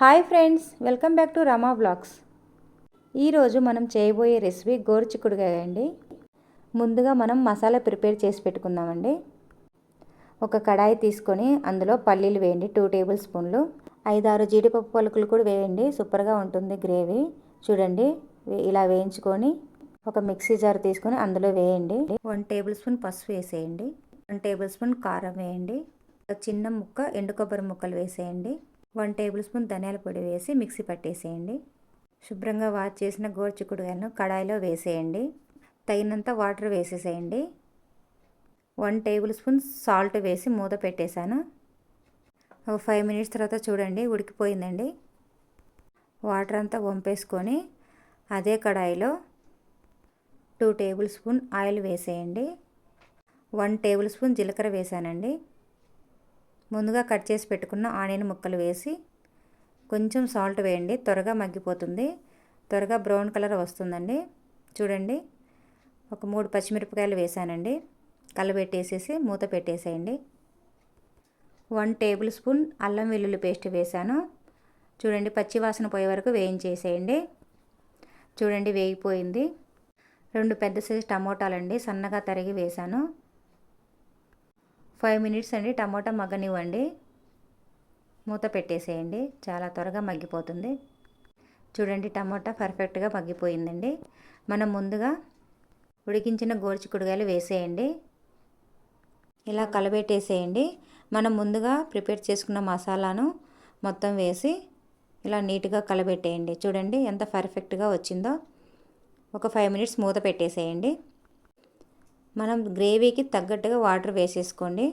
Hi friends welcome back to Rama blogs ఈరోజు మనం చేయబోయే రెసిపీ గోరుచిక్కుడుకాయ అండి ముందుగా మనం మసాలా ప్రిపేర్ చేసి పెట్టుకుందామండి. ఒక కడాయి తీసుకొని అందులో పల్లీలు వేయండి టూ టేబుల్ స్పూన్లు. ఐదారు జీడిపప్పు పలుకులు కూడా వేయండి సూపర్గా ఉంటుంది గ్రేవీ. చూడండి ఇలా వేయించుకొని ఒక మిక్సీ జార్ తీసుకొని అందులో వేయండి. వన్ టేబుల్ స్పూన్ పసుపు వేసేయండి. వన్ టేబుల్ స్పూన్ కారం వేయండి. ఒక చిన్న ముక్క ఎండు కొబ్బరి ముక్కలు వేసేయండి. వన్ టేబుల్ స్పూన్ ధనియాల పొడి వేసి మిక్సీ పట్టేసేయండి. శుభ్రంగా వాష్ చేసిన గోరుచిక్కుడుగాయలను కడాయిలో వేసేయండి. తగినంత వాటర్ వేసేసేయండి. వన్ టేబుల్ స్పూన్ సాల్ట్ వేసి మూత పెట్టేశాను. ఒక ఫైవ్ మినిట్స్ తర్వాత చూడండి ఉడికిపోయిందండి. వాటర్ అంతా వంపేసుకొని అదే కడాయిలో టూ టేబుల్ స్పూన్ ఆయిల్ వేసేయండి. వన్ టేబుల్ స్పూన్ జీలకర్ర వేసానండి ముందుగా కట్ చేసి పెట్టుకున్న ఆనియన్ ముక్కలు వేసి కొంచెం సాల్ట్ వేయండి. త్వరగా మగ్గిపోతుంది. త్వరగా బ్రౌన్ కలర్ వస్తుందండి. చూడండి. ఒక మూడు పచ్చిమిరపకాయలు వేసానండి. కలబెట్టేసేసి మూత పెట్టేసేయండి. వన్ టేబుల్ స్పూన్ అల్లం వెల్లుల్లి పేస్ట్ వేసాను. చూడండి పచ్చి వాసన పోయే వరకు వేయించేసేయండి. చూడండి వేగిపోయింది. రెండు పెద్ద సైజు టమోటాలండి. సన్నగా తరిగి వేసాను. ఫైవ్ మినిట్స్ అండి. టమోటా మగ్గనివ్వండి. మూత పెట్టేసేయండి. చాలా త్వరగా మగ్గిపోతుంది. చూడండి టమోటా పర్ఫెక్ట్గా మగ్గిపోయిందండి. మనం ముందుగా ఉడికించిన గోరుచిక్కుడుగాయలు వేసేయండి. ఇలా కలబెట్టేసేయండి. మనం ముందుగా ప్రిపేర్ చేసుకున్న మసాలాను మొత్తం వేసి ఇలా నీట్గా కలబెట్టేయండి. చూడండి ఎంత పర్ఫెక్ట్గా వచ్చిందో. ఒక ఫైవ్ మినిట్స్ మూత పెట్టేసేయండి. మనం గ్రేవీకి తగ్గట్టుగా వాటర్ వేసేసుకోండి.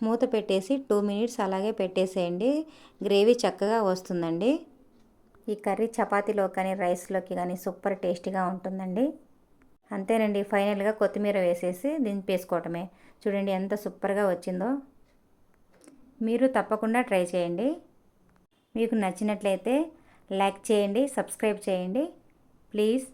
మూత పెట్టేసి టూ మినిట్స్ అలాగే పెట్టేసేయండి. గ్రేవీ చక్కగా వస్తుందండి. ఈ కర్రీ చపాతీలో కానీ రైస్లోకి కానీ సూపర్ టేస్టీగా ఉంటుందండి. అంతేనండి ఫైనల్గా కొత్తిమీర వేసేసి దింపేసుకోవటమే చూడండి ఎంత సూపర్గా వచ్చిందో. మీరు తప్పకుండా ట్రై చేయండి. మీకు నచ్చినట్లయితే లైక్ చేయండి సబ్స్క్రైబ్ చేయండి. ప్లీజ్.